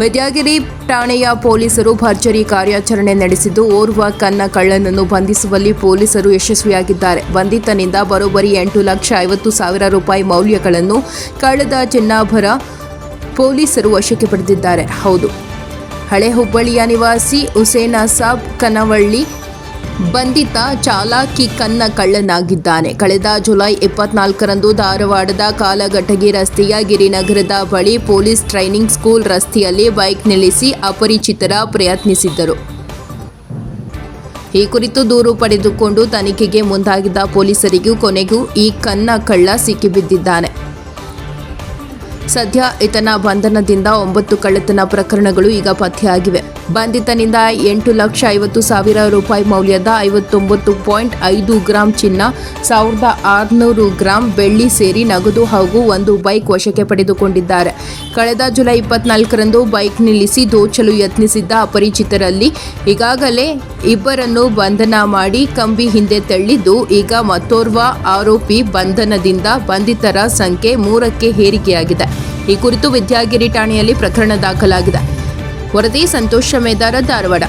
ವಿದ್ಯಾಗಿರಿ ಠಾಣೆಯ ಪೊಲೀಸರು ಭರ್ಜರಿ ಕಾರ್ಯಾಚರಣೆ ನಡೆಸಿದ್ದು, ಓರ್ವ ಕನ್ನ ಕಳ್ಳನನ್ನು ಬಂಧಿಸುವಲ್ಲಿ ಪೊಲೀಸರು ಯಶಸ್ವಿಯಾಗಿದ್ದಾರೆ. ಬಂಧಿತನಿಂದ ಬರೋಬ್ಬರಿ ಎಂಟು ಲಕ್ಷ ಐವತ್ತು ಸಾವಿರ ರೂಪಾಯಿ ಮೌಲ್ಯಗಳನ್ನು ಕಳೆದ ಚಿನ್ನಾಭರ ಪೊಲೀಸರು ವಶಕ್ಕೆ ಪಡೆದಿದ್ದಾರೆ. ಹೌದು. ಹಳೆ ಹುಬ್ಬಳ್ಳಿಯ ನಿವಾಸಿ ಹುಸೇನ್ ಸಾಬ್ ಕನವಳ್ಳಿ ಬಂಧಿತ ಚಾಲಾಕಿ ಕನ್ನ ಕಳ್ಳನಾಗಿದ್ದಾನೆ. ಕಳೆದ ಜುಲೈ ಇಪ್ಪತ್ನಾಲ್ಕರಂದು ಧಾರವಾಡದ ಕಾಲಘಟಗಿ ರಸ್ತೆಯ ಗಿರಿನಗರದ ಬಳಿ ಪೊಲೀಸ್ ಟ್ರೈನಿಂಗ್ ಸ್ಕೂಲ್ ರಸ್ತೆಯಲ್ಲಿ ಬೈಕ್ ನಿಲ್ಲಿಸಿ ಅಪರಿಚಿತರ ಪ್ರಯತ್ನಿಸಿದ್ದರು. ಈ ಕುರಿತು ದೂರು ಪಡೆದುಕೊಂಡು ತನಿಖೆಗೆ ಮುಂದಾಗಿದ್ದ ಪೊಲೀಸರಿಗೂ ಕೊನೆಗೂ ಈ ಕನ್ನ ಕಳ್ಳ ಸಿಕ್ಕಿಬಿದ್ದಿದ್ದಾನೆ. ಸದ್ಯ ಈತನ ಬಂಧನದಿಂದ ಒಂಬತ್ತು ಕಳ್ಳತನ ಪ್ರಕರಣಗಳು ಈಗ ಪತ್ತೆಯಾಗಿವೆ. ಬಂಧಿತನಿಂದ ಎಂಟು ಲಕ್ಷ ಐವತ್ತು ಸಾವಿರ ರೂಪಾಯಿ ಮೌಲ್ಯದ ಐವತ್ತೊಂಬತ್ತು ಪಾಯಿಂಟ್ ಐದು ಗ್ರಾಂ ಚಿನ್ನ, ಸಾವಿರದ ಆರುನೂರು ಗ್ರಾಂ ಬೆಳ್ಳಿ ಸೇರಿ ನಗದು ಹಾಗೂ ಒಂದು ಬೈಕ್ ವಶಕ್ಕೆ ಪಡೆದುಕೊಂಡಿದ್ದಾರೆ. ಕಳೆದ ಜುಲೈ ಇಪ್ಪತ್ನಾಲ್ಕರಂದು ಬೈಕ್ ನಿಲ್ಲಿಸಿ ದೋಚಲು ಯತ್ನಿಸಿದ್ದ ಅಪರಿಚಿತರಲ್ಲಿ ಈಗಾಗಲೇ ಇಬ್ಬರನ್ನು ಬಂಧನ ಮಾಡಿ ಕಂಬಿ ಹಿಂದೆ ತಳ್ಳಿದ್ದು, ಈಗ ಮತ್ತೋರ್ವ ಆರೋಪಿ ಬಂಧನದಿಂದ ಬಂಧಿತರ ಸಂಖ್ಯೆ ಮೂರಕ್ಕೆ ಏರಿಕೆಯಾಗಿದೆ. ಈ ಕುರಿತು ವಿದ್ಯಾಗಿರಿ ಠಾಣೆಯಲ್ಲಿ ಪ್ರಕರಣ ದಾಖಲಾಗಿದೆ. ವರದಿ ಸಂತೋಷ ಮೇದಾರ ಧಾರವಾಡ.